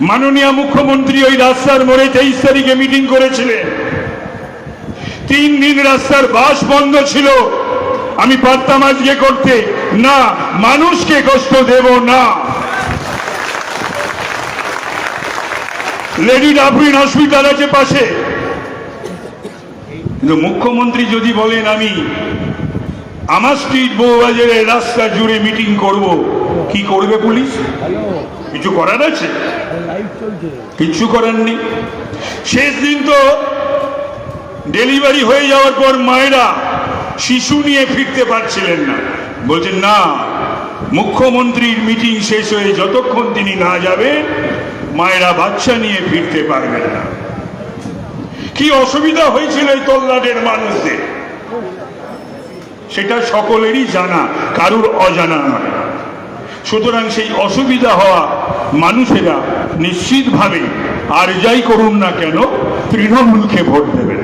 মাননীয় মুখ্যমন্ত্রী ওই রাস্তার মোড়ে তেইশ তারিখে মিটিং করেছিলেন। তিন দিন রাস্তার বাস বন্ধ ছিল। আমি পারতাম আজকে করতে। না, মানুষকে কষ্ট দেব না। লেডি ডাবরিন হসপিটাল আছে পাশে। কিন্তু মুখ্যমন্ত্রী যদি বলেন, আমি আমার স্ট্রিট বউবাজারের রাস্তা জুড়ে মিটিং করব, কি করবে পুলিশ? কিছু করার আছে? কিচ্ছু করার নেই শেষ দিন তো ডেলিভারি হয়ে যাওয়ার পর মায়েরা শিশু নিয়ে ফিরতে পারছিলেন না। বলছেন, না, মুখ্যমন্ত্রীর মিটিং শেষ হয়ে যতক্ষণ তিনি না যাবেন, মায়েরা বাচ্চা নিয়ে ফিরতে পারবেন না। কি অসুবিধা হয়েছিল এই তল্লাটের মানুষদের? সেটা সকলেরই জানা, কারুর অজানা নয়। সুতরাং সেই অসুবিধা হওয়া মানুষেরা নিশ্চিতভাবে আর যাই করুন না কেন, তৃণমূলকে ভোট দেবেন।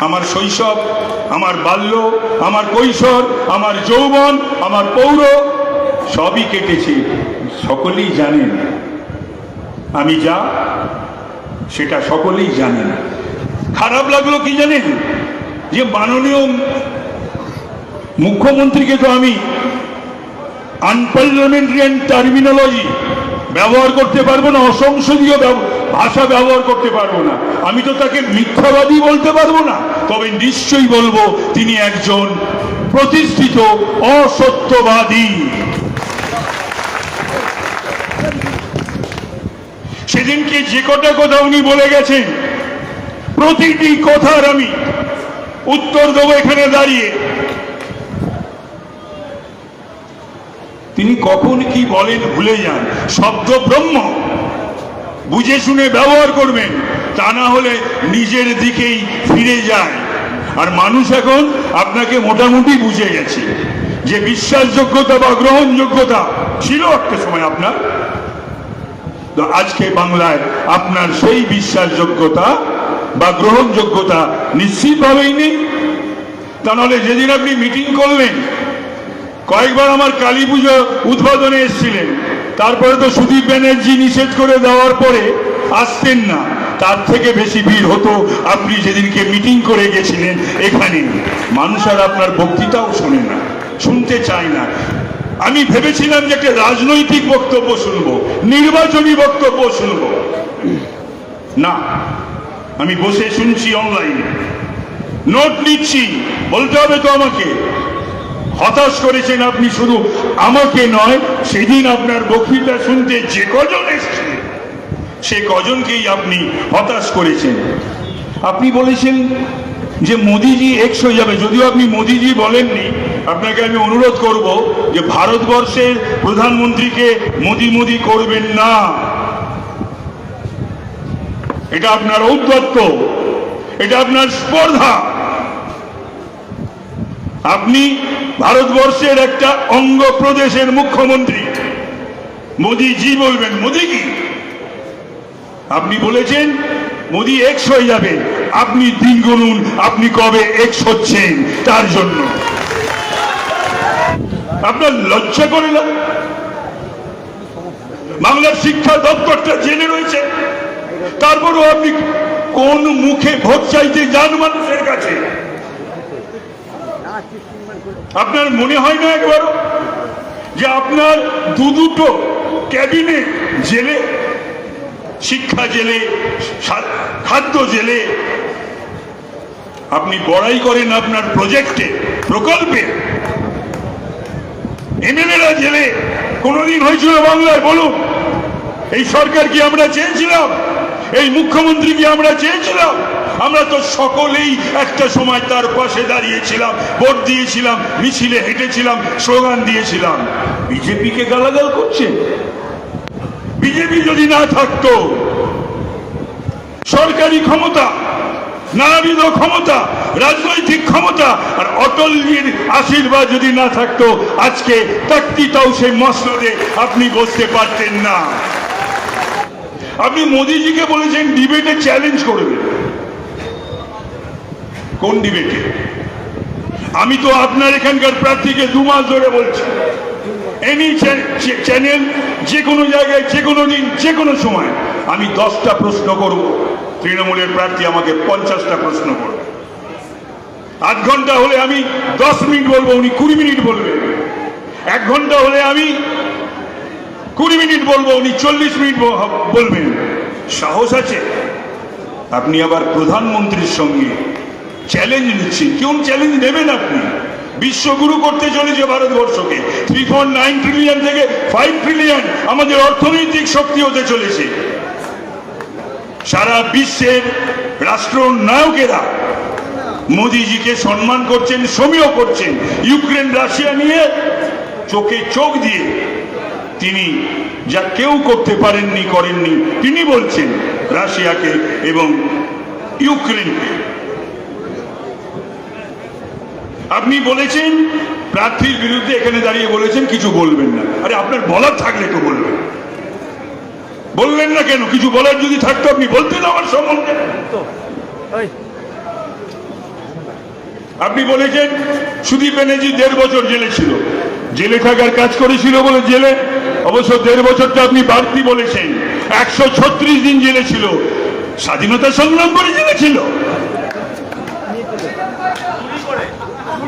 আমার শৈশব, আমার বাল্য, আমার কৈশোর, আমার যৌবন, আমার পৌর, সবই কেটেছে। সকলেই জানেন। আমি যা, সেটা সকলেই জানেন। খারাপ লাগল কি জানেন? যে মাননীয় মুখ্যমন্ত্রীকে তো আমি আনপার্লামেন্টারিয়ান টার্মিনোলজি ব্যবহার করতে পারব না অসংসদীয় ভাষা ব্যবহার করতে পারব না। আমি তো তাকে মিথ্যাবাদী বলতে পারব না, তবে নিশ্চয়ই বলব তিনি একজন প্রতিষ্ঠিত অসত্যবাদী। সেদিনকে যে কটা কথা উনি বলে গেছেন, প্রতিটি কথার আমি উত্তর দেবো এখানে দাঁড়িয়ে। তিনি কখন কি বলেন ভুলে যান। শব্দ ব্রহ্ম। বুঝে শুনে ব্যবহার করবেন, তা না হলে নিজের দিকেই ফিরে যায়। আর মানুষ এখন আপনাকে মোটামুটি বুঝে গেছে। যে বিশ্বাসযোগ্যতা বা গ্রহণযোগ্যতা ছিল একটা সময় আপনার। তো আজকে বাংলায় আপনার সেই বিশ্বাসযোগ্যতা বা গ্রহণযোগ্যতা নিশ্চিতভাবেই নেই। তা নাহলে যেদিন আপনি মিটিং করলেন কয়েকবার আমার কালী পুজো উদ্বোধনে এসেছিলেন। তারপরে তো সুদীপ ব্যানার্জি নিষেধ করে দেওয়ার পরে আসতেন না। তার থেকে বেশি ভিড় হতো আপনি যেদিনকে মিটিং করে গেছিলেন এখানে। মানুষ আর আপনার বক্তৃতাও শোনে না, শুনতে চায় না। আমি ভেবেছিলাম যে একটা রাজনৈতিক বক্তব্য শুনব, নির্বাচনী বক্তব্য শুনব। না, আমি বসে শুনছি অনলাইনে। নোট নিচ্ছি, বলতে হবে তো আমাকে। হতাশ করেছেন আপনি শুধু আমাকে নয়, সেদিন আপনার বক্তৃতা শুনতে যে কজন এসেছিলেন সে কজনকেই আপনি হতাশ করেছেন। আপনি বলেছেন যে মোদিজি এক্স হয়ে যাবে। যদিও আপনি মোদিজি বলেননি, আপনাকে আমি অনুরোধ করব যে ভারতবর্ষের প্রধানমন্ত্রীকে মোদি মোদি করবেন না। এটা আপনার ঔদ্ধত্য, এটা আপনার স্পর্ধা। আপনি ভারতবর্ষের একটা অঙ্গ প্রদেশের মুখ্যমন্ত্রী। মোদিজি বলবেন মোদি কি আপনি বলেছেন মোদি এক্স হয়ে যাবে। আপনি দিন গুনুন আপনি কবে এক্স হচ্ছেন তার জন্য? আপনার লজ্জা করে না? বাংলার শিক্ষা দপ্তরটা জেনে রয়েছে। তারপরও আপনি কোন মুখে ভোট চাইতে যান মানুষের কাছে? আপনার মনে হয় না একবার যে আপনার দু দুটো ক্যাবিনেট জেলে, শিক্ষা জেলে খাদ্য জেলে, আপনি বড়াই করেন আপনার প্রজেক্টে, প্রকল্পে, এমএলএরা জেলে, কোনোদিন হয়েছিল বাংলায়, বলুন। এই সরকার কি আমরা চেয়েছিলাম? এই মুখ্যমন্ত্রী কি আমরা চেয়েছিলাম? আমরা তো সকলেই একটা সময় তার পাশে দাঁড়িয়েছিলাম, ভোট দিয়েছিলাম, মিছিলে হেঁটেছিলাম, স্লোগান দিয়েছিলাম। বিজেপিকে গালাগাল করছে? বিজেপি যদি না থাকতো, সরকারি ক্ষমতা, নানাবিধ ক্ষমতা, রাজনৈতিক ক্ষমতা, আর অটলজির আশীর্বাদ যদি না থাকতো, আজকে তাকতিতাও সেই মসনদে আপনি বসতে পারতেন না। আপনি মোদিজিকে বলেছেন, ডিবেটে চ্যালেঞ্জ করবে কোন ডিবেটে? আমি তো আপনার এখানকার প্রার্থীকে দু মাস ধরে বলছি। এনি চ্যানেল যে কোনো জায়গায়, যে কোনো দিন, যে কোনো সময় আমি দশটা প্রশ্ন করব। তৃণমূলের প্রার্থী আমাকে পঞ্চাশটা প্রশ্ন করবে। আধ ঘণ্টা হলে আমি দশ মিনিট বলব, উনি কুড়ি মিনিট বলবেন এক ঘণ্টা হলে আমি কুড়ি মিনিট বলব, উনি চল্লিশ মিনিট বলবেন। সাহস আছে? আপনি আবার প্রধানমন্ত্রীর সঙ্গে চ্যালেঞ্জ নিচ্ছেন কেমন চ্যালেঞ্জ নেবেন আপনি? বিশ্বগুরু করতে চলেছে ভারতবর্ষকে। থ্রি পয়েন্ট নাইন ট্রিলিয়ন থেকে ফাইভ ট্রিলিয়ন আমাদের অর্থনৈতিক শক্তি হতে চলেছে। সারা বিশ্বের রাষ্ট্র নায়কেরা মোদিজিকে সম্মান করছেন সমীহ করছেন। ইউক্রেন, রাশিয়া নিয়ে চোখে চোখ দিয়ে তিনি যা কেউ করতে পারেননি, করেননি, তিনি বলছেন রাশিয়াকে এবং ইউক্রেনকে। আপনি বলেছেন প্রার্থীর বিরুদ্ধে এখানে দাঁড়িয়ে বলেছেন কিছু বলবেন না। আরে আপনার বলার থাকলে তো বলবেন। বললেন না কেন? কিছু বলার যদি থাকতো আপনি বলতেন আমার সম্বন্ধে। আপনি বলেছেন সুদীপ ব্যানার্জি দেড় বছর জেলে ছিল। জেলে থাকার কাজ করেছিল বলে জেলে। অবশ্য দেড় বছরটা আপনি বাড়তি বলেছেন। একশো ছত্রিশ দিন জেলে ছিল। স্বাধীনতা সংগ্রাম করে জেলে ছিল।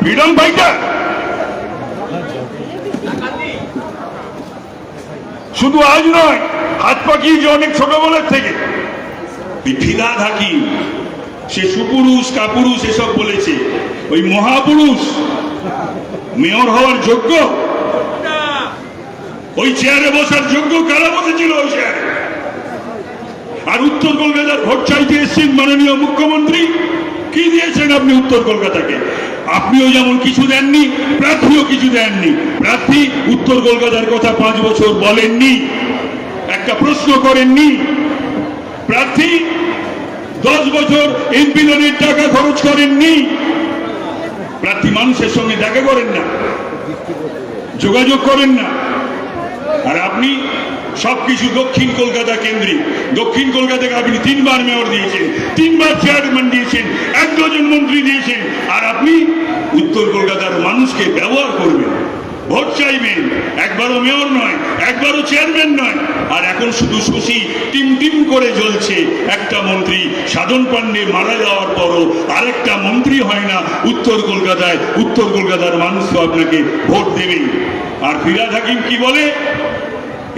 ফ্রিডম ফাইটার শুধু আজ নয়, হাত পাকিয়েছে অনেক ছোটবেলার থেকে। ফিরাদ হাকিম সে সুপুরুষ, কাপুরুষ এসব বলেছে। ওই মহাপুরুষ, মেয়র হওয়ার যোগ্য? ওই চেয়ারে বসার যোগ্য কারা বসেছিল ওই চেয়ারে? আর উত্তর কলকাতার ভোট চাইতে এসছেন মাননীয় মুখ্যমন্ত্রী? কি দিয়েছেন আপনি উত্তর কলকাতাকে? আপনিও যেমন কিছু দেননি, প্রার্থীও কিছু দেননি। প্রার্থী উত্তর কলকাতার কথা পাঁচ বছর বলেননি, একটা প্রশ্ন করেননি। প্রার্থী দশ বছর এমপি লোনের টাকা খরচ করেননি। প্রার্থী মানুষের সঙ্গে দেখা করেন না, যোগাযোগ করেন না। আর আপনি সবকিছু দক্ষিণ কলকাতা কেন্দ্রিক। দক্ষিণ কলকাতাকে আপনি তিনবার মেয়র দিয়েছেন, তিনবার চেয়ারম্যান দিয়েছেন, এক ডজন মন্ত্রী দিয়েছেন। আর আপনি উত্তর কলকাতার মানুষকে ব্যবহার করবেন ভোট চাইবেন, একবারও মেয়র নয়, একবারও চেয়ারম্যান নয়। আর এখন শুধু শশী টিম টিম করে জ্বলছে। একটা মন্ত্রী সাধন পান্ডে মারা যাওয়ার পরও আরেকটা মন্ত্রী হয় না। উত্তর কলকাতায়, উত্তর কলকাতার মানুষ তো আপনাকে ভোট দেবেই। আর ফিরাদ হাকিম কি বলে?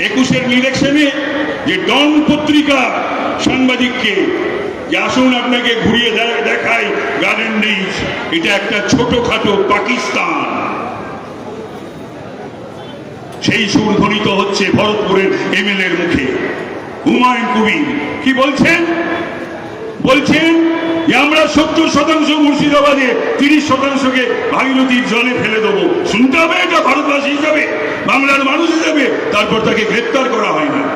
একুশের ইলেকশনে যে ডন পত্রিকা সাংবাদিককে আসুন আপনাকে ঘুরিয়ে দেখাই গার্ডেন রিচ এটা একটা ছোটখাটো পাকিস্তান। সেই সুর ধ্বনিত হচ্ছে ভরতপুরের এমএলএর মুখে। হুমায়ুন কবির, কি বলছেন? বলছেন আমরা সত্তর শতাংশ মুর্শিদাবাদে তিরিশ শতাংশকে ভাগীরথীর জলে ফেলে দেবো। শুনতে হবে এটা ভারতবাসী হিসাবে, বাংলার মানুষ হিসাবে। তারপর তাকে গ্রেপ্তার করা হয় না।